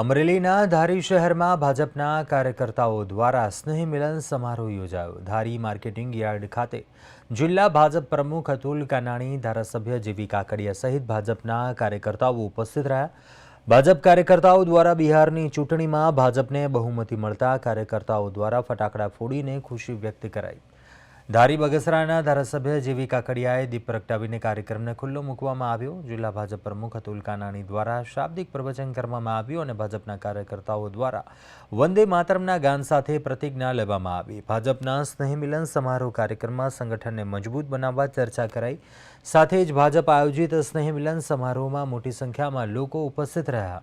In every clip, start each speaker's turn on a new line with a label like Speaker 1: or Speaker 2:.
Speaker 1: અમરેલીના ધારી શહેરમાં ભાજપના કાર્યકર્તાઓ દ્વારા સ્નેહ મિલન સમારોહ યોજાયો. ધારી માર્કેટિંગ યાર્ડ ખાતે જિલ્લા ભાજપ પ્રમુખ અતુલ કાનાણી, ધારાસભ્ય જીવી કાકડિયા સહિત ભાજપના કાર્યકર્તાઓ ઉપસ્થિત રહ્યા. ભાજપ કાર્યકર્તાઓ દ્વારા બિહારની ચૂંટણીમાં ભાજપને બહુમતી મળતા કાર્યકર્તાઓ દ્વારા ફટાકડા ફોડીને ખુશી વ્યક્ત કરાઈ. ધારી બગસરાના ધારાસભ્ય જેવી કાકડિયાએ દીપ પ્રગટાવીને કાર્યક્રમને ખુલ્લો મૂકવામાં આવ્યો. જિલ્લા ભાજપ પ્રમુખ અતુલ કાનાણી દ્વારા શાબ્દિક પ્રવચન કરવામાં આવ્યું અને ભાજપના કાર્યકર્તાઓ દ્વારા વંદે માતરમના ગાન સાથે પ્રતિજ્ઞા લેવામાં આવી. ભાજપના સ્નેહ મિલન સમારોહ કાર્યક્રમમાં સંગઠનને મજબૂત બનાવવા ચર્ચા કરાઈ. સાથે જ ભાજપ આયોજિત સ્નેહમિલન સમારોહમાં મોટી સંખ્યામાં લોકો ઉપસ્થિત રહ્યા.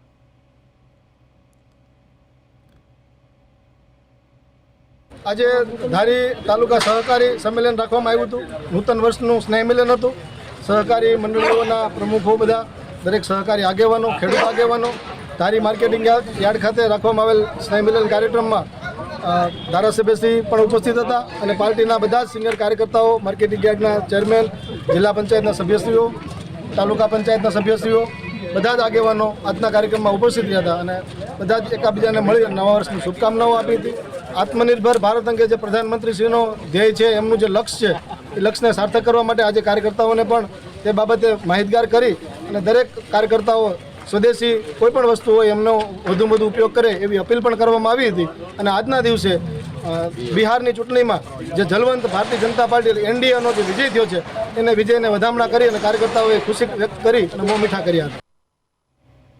Speaker 2: આજે ધારી તાલુકા સહકારી સંમેલન રાખવામાં આવ્યું હતું. નૂતન વર્ષનું સ્નેહ મિલન હતું. સહકારી મંડળીઓના પ્રમુખો બધા, દરેક સહકારી આગેવાનો, ખેડૂત આગેવાનો, ધારી માર્કેટિંગ યાર્ડ ખાતે રાખવામાં આવેલ સ્નેહ મિલન કાર્યક્રમમાં ધારાસભ્યશ્રી પણ ઉપસ્થિત હતા અને પાર્ટીના બધા જ સિનિયર કાર્યકર્તાઓ, માર્કેટિંગ યાર્ડના ચેરમેન, જિલ્લા પંચાયતના સભ્યશ્રીઓ, તાલુકા પંચાયતના સભ્યશ્રીઓ, બધા જ આગેવાનો આજના કાર્યક્રમમાં ઉપસ્થિત રહ્યા હતા અને બધા જ એકાબીજાને મળી નવા વર્ષની શુભકામનાઓ આપી હતી. આત્મનિર્ભર ભારત અંગે જે પ્રધાનમંત્રીશ્રીનો ધ્યેય છે, એમનું જે લક્ષ્ય છે, એ લક્ષ્યને સાર્થક કરવા માટે આજે કાર્યકર્તાઓને પણ તે બાબતે માહિતગાર કરી અને દરેક કાર્યકર્તાઓ, સ્વદેશી કોઈ પણ વસ્તુ હોય, એમનો વધુ વધુ ઉપયોગ કરે એવી અપીલ પણ કરવામાં આવી હતી. અને આજના દિવસે બિહારની ચૂંટણીમાં જે જલવંત ભારતીય જનતા પાર્ટી, એનડીએનો જે વિજય થયો છે, એને વિજયને વધામણા કરી અને કાર્યકર્તાઓએ ખુશી વ્યક્ત કરી અને મોં મીઠા કર્યા હતા.